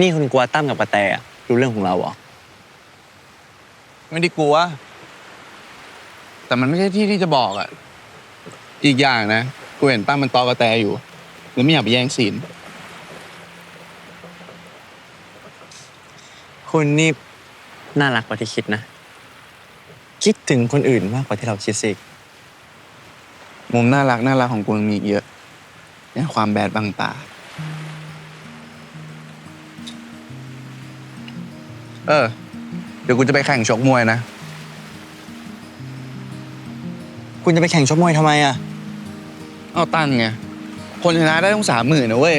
นี่คุณกลัวตั้มกับกระแตอะรู้เรื่องของเราเหรอ ไม่ได้กลัว แต่มันไม่ใช่ที่ที่จะบอกอะอีกอย่างนะ กูเห็นตั้มมันตอกระแตอยู่ แล้วไม่อยากไปแย่งซีน คุณนี่น่ารักกว่าที่คิดนะ คิดถึงคนอื่นมากกว่าที่เราคิดสิมุมน่ารักน่ารักของกูยังมีอีกเยอะเนี่ยความแบดบังตา เออ เดี๋ยวกูจะไปแข่งชกมวยนะ คุณจะไปแข่งชกมวยทำไมอะเอาตั้งไง คนชนะได้ต้องสามหมื่นนะเว้ย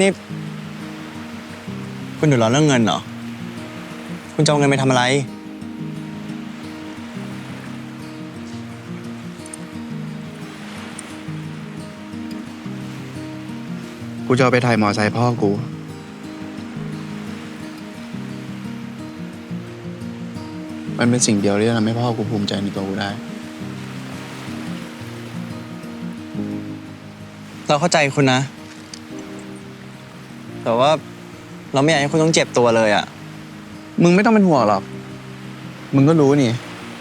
นี่ คุณเดือดร้อนเรื่องเงินเหรอ คุณจะเอาเงินไปทำอะไร กูจะเอาไปถ่ายมอไซค์พ่อกู มันเป็นสิ่งเดียวที่จะทำให้พ่อกูภูมิใจในตัวกูได้ เราเข้าใจคุณนะ แต่ว่าเราไม่อยากให้คุณต้องเจ็บตัวเลยอะมึงไม่ต้องเป็นห่วงหรอก มึงก็รู้นี่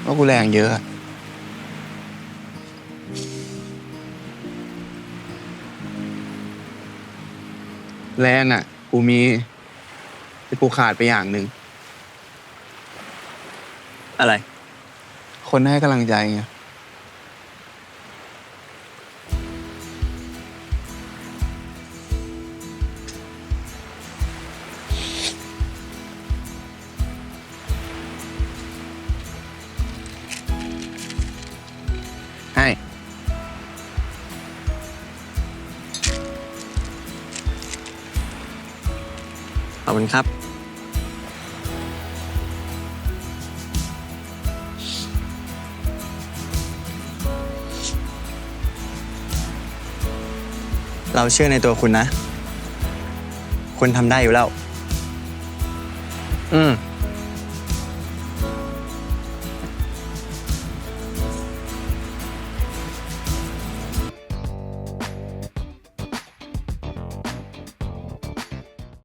ว่ากูแรงเยอะอะแรงอะ กูมีแต่กูขาดไปอย่างหนึ่ง อะไร คนให้กำลังใจไงให้ขอบคุณครับ เราเชื่อในตัวคุณนะ คุณทำได้อยู่แล้ว อืม